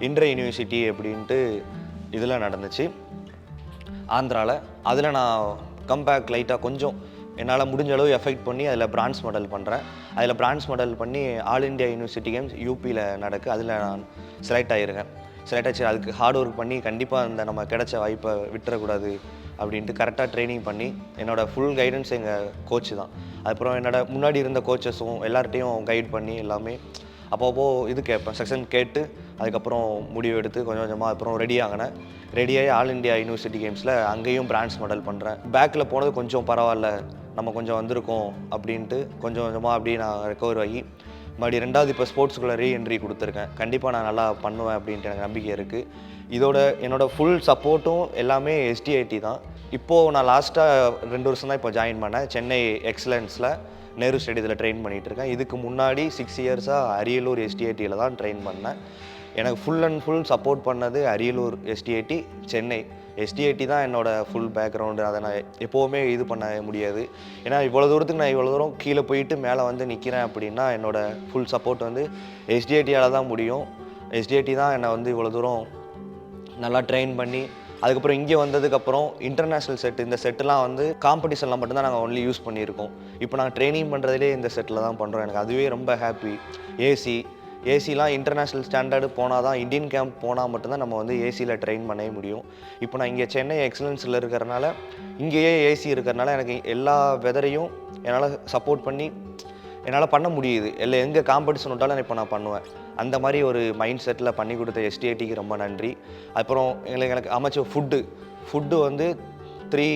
Inter university அப்படின்ட்டு இதில் நடந்துச்சு. ஆந்திராவில் அதில் நான் கம்பேக் லைட்டாக கொஞ்சம் என்னால் முடிஞ்ச அளவு எஃபெக்ட் பண்ணி அதில் பிரான்ஸ் மெடல் பண்ணுறேன் அதில் பிரான்ஸ் மெடல் பண்ணி ஆல் இந்தியா யூனிவர்சிட்டி கேம்ஸ் யூபியில் நடக்கு. அதில் நான் செலக்ட் ஆகியிருக்கேன் செலக்ட் ஆச்சு. அதுக்கு ஹார்ட் ஒர்க் பண்ணி கண்டிப்பாக அந்த நம்ம கிடைச்ச வாய்ப்பை விட்டுறக்கூடாது அப்படின்ட்டு கரெக்டாக ட்ரைனிங் பண்ணி என்னோடய ஃபுல் கைடன்ஸ் எங்கள் கோச்சு தான். அதுக்கப்புறம் என்னோட முன்னாடி இருந்த கோச்சஸும் எல்லார்ட்டையும் கைட் பண்ணி எல்லாமே அப்பப்போ இது கேட்பேன். செக்ஷன் கேட்டு அதுக்கப்புறம் முடிவு எடுத்து கொஞ்சம் கொஞ்சமாக அப்புறம் ரெடி ஆகினேன். ரெடியாகி ஆல் இந்தியா யூனிவர்சிட்டி கேம்ஸில் அங்கேயும் பிரான்ஸ் மெடல் பண்ணுறேன் பேக்கில் போனது கொஞ்சம் பரவாயில்ல நம்ம கொஞ்சம் வந்திருக்கோம் அப்படின்ட்டு கொஞ்சம் கொஞ்சமாக அப்படியே நான் ரெக்கவர் ஆகி மறுபடியும் ரெண்டாவது இப்போ ஸ்போர்ட்ஸுக்குள்ளே ரீஎன்ட்ரி கொடுத்துருக்கேன். கண்டிப்பாக நான் நல்லா பண்ணுவேன் அப்படின்ட்டு எனக்கு நம்பிக்கை இருக்குது இதோட என்னோட ஃபுல் சப்போர்ட்டும் எல்லாமே எஸ்டிஐடி தான். இப்போது நான் லாஸ்ட்டாக ரெண்டு வருஷம் தான் இப்போ ஜாயின் பண்ணேன். சென்னை எக்ஸலன்ஸில் நேரு ஸ்டேடியத்தில் ட்ரெயின் பண்ணிகிட்டு இருக்கேன் இதுக்கு முன்னாடி சிக்ஸ் இயர்ஸாக அரியலூர் எஸ்டிஐடியில் தான் ட்ரெயின் பண்ணேன். எனக்கு ஃபுல் அண்ட் ஃபுல் சப்போர்ட் பண்ணது அரியலூர் எஸ்டிஐடி சென்னை. எஸ்டிஐடி தான் என்னோட ஃபுல் பேக்ரவுண்டு அதை நான் எப்போவுமே இது பண்ண முடியாது. ஏன்னா இவ்வளோ தூரத்துக்கு நான் இவ்வளோ தூரம் கீழே போயிட்டு மேலே வந்து நிற்கிறேன் அப்படின்னா என்னோடய ஃபுல் சப்போர்ட் வந்து எஸ்டிஐடியால் தான் முடியும். எஸ்டிஐடி தான் என்னை வந்து இவ்வளோ தூரம் நல்லா ட்ரெயின் பண்ணி அதுக்கப்புறம் இங்கே வந்ததுக்கப்புறம் இன்டர்நேஷ்னல் செட் இந்த செட்டுலாம் வந்து காம்படிஷனில் மட்டும்தான் நாங்கள் ஒன்லி யூஸ் பண்ணியிருக்கோம். இப்போ நாங்கள் ட்ரைனிங் பண்ணுறதுலே இந்த செட்டில் தான் பண்ணுறோம் எனக்கு அதுவே ரொம்ப ஹாப்பி ஏசி ஏசிலாம் இன்டர்நேஷ்னல் ஸ்டாண்டர்டு போனால் தான் இந்தியன் கேம்ப் போனால் மட்டும்தான் நம்ம வந்து ஏசியில் ட்ரெயின் பண்ணவே முடியும். இப்போ நான் இங்கே சென்னை எக்ஸலன்ஸில் இருக்கிறனால இங்கேயே ஏசி இருக்கிறனால எனக்கு எல்லா வெதரையும் என்னால் சப்போர்ட் பண்ணி என்னால் பண்ண முடியுது. இல்லை எங்கே காம்படிஷன் விட்டாலும் இப்போ நான் பண்ணுவேன். அந்த மாதிரி ஒரு மைண்ட் செட்டில் பண்ணி கொடுத்த எஸ்டிஐடிக்கு ரொம்ப நன்றி. அப்புறம் எங்களுக்கு எனக்கு அமைச்ச ஃபுட்டு ஃபுட்டு வந்து த்ரீ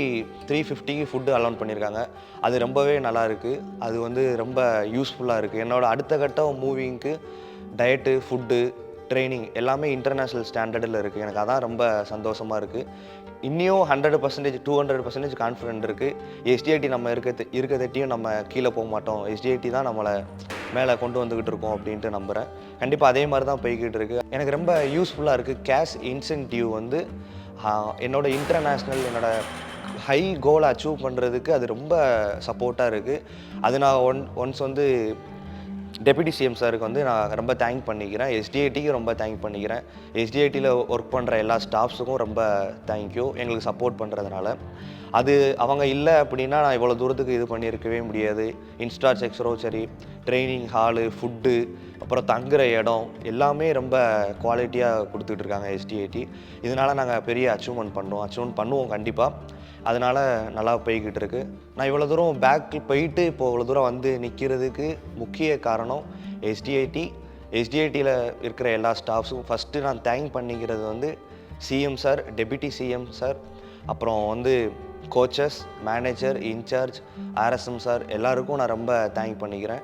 த்ரீ ஃபிஃப்டிக்கு ஃபுட்டு அலோன் பண்ணியிருக்காங்க அது ரொம்பவே நல்லா இருக்குது அது வந்து ரொம்ப யூஸ்ஃபுல்லாக இருக்குது என்னோடய அடுத்த கட்டம் மூவிங்க்கு டயட்டு ஃபுட்டு ட்ரைனிங் எல்லாமே இன்டர்நேஷ்னல் ஸ்டாண்டர்டில் இருக்குது எனக்கு அதான் ரொம்ப சந்தோஷமாக இருக்குது இன்னியும் hundred percentage to hundred percentage confident இருக்குது எஸ்டிஐடி நம்ம இருக்க இருக்க நம்ம கீழே போக மாட்டோம். எஸ்டிஐடி தான் நம்மளை மேலே கொண்டு வந்துக்கிட்டு இருக்கோம் அப்படின்ட்டு நம்புகிறேன் கண்டிப்பாக அதே மாதிரி தான் போய்கிட்டு இருக்குது எனக்கு ரொம்ப யூஸ்ஃபுல்லாக இருக்குது கேஷ் இன்சென்டிவ் வந்து என்னோடய என்னோட இன்டர்நேஷ்னல் என்னோடய ஹை கோலை அச்சீவ் பண்ணுறதுக்கு அது ரொம்ப சப்போர்ட்டாக இருக்குது அது நான் ஒன் ஒன்ஸ் வந்து டெபியூட்டி சிஎம் சாருக்கு வந்து நான் ரொம்ப தேங்க் பண்ணிக்கிறேன். எஸ்டிஐடிக்கு ரொம்ப தேங்க் பண்ணிக்கிறேன். எஸ்டிஐடியில் ஒர்க் பண்ணுற எல்லா ஸ்டாஃப்ஸுக்கும் ரொம்ப தேங்க்யூ எங்களுக்கு சப்போர்ட் பண்ணுறதுனால அது அவங்க இல்லை அப்படின்னா நான் இவ்வளோ தூரத்துக்கு இது பண்ணியிருக்கவே முடியாது. இன்ஸ்டா செக்ஸரோ சரி. ட்ரைனிங் ஹாலு ஃபுட்டு அப்புறம் தங்குற இடம் எல்லாமே ரொம்ப குவாலிட்டியாக கொடுத்துட்ருக்காங்க எஸ்டிஐடி இதனால் நாங்கள் பெரிய அச்சீவ்மெண்ட் பண்ணுவோம் அச்சீவ்மெண்ட் பண்ணுவோம் கண்டிப்பாக அதனால் நல்லா போய்கிட்டு இருக்கு நான் இவ்வளோ தூரம் பேக்கில் போயிட்டு இப்போ இவ்வளோ தூரம் வந்து நிற்கிறதுக்கு முக்கிய காரணம் எஸ்டிஐடி எஸ்டிஐடியில் இருக்கிற எல்லா ஸ்டாஃப்ஸும் ஃபஸ்ட்டு நான் தேங்க் பண்ணிக்கிறது வந்து CM sir deputy CM sir அப்புறம் வந்து coaches manager incharge RSM sir எல்லாருக்கும் நான் ரொம்ப தேங்க் பண்ணிக்கிறேன்.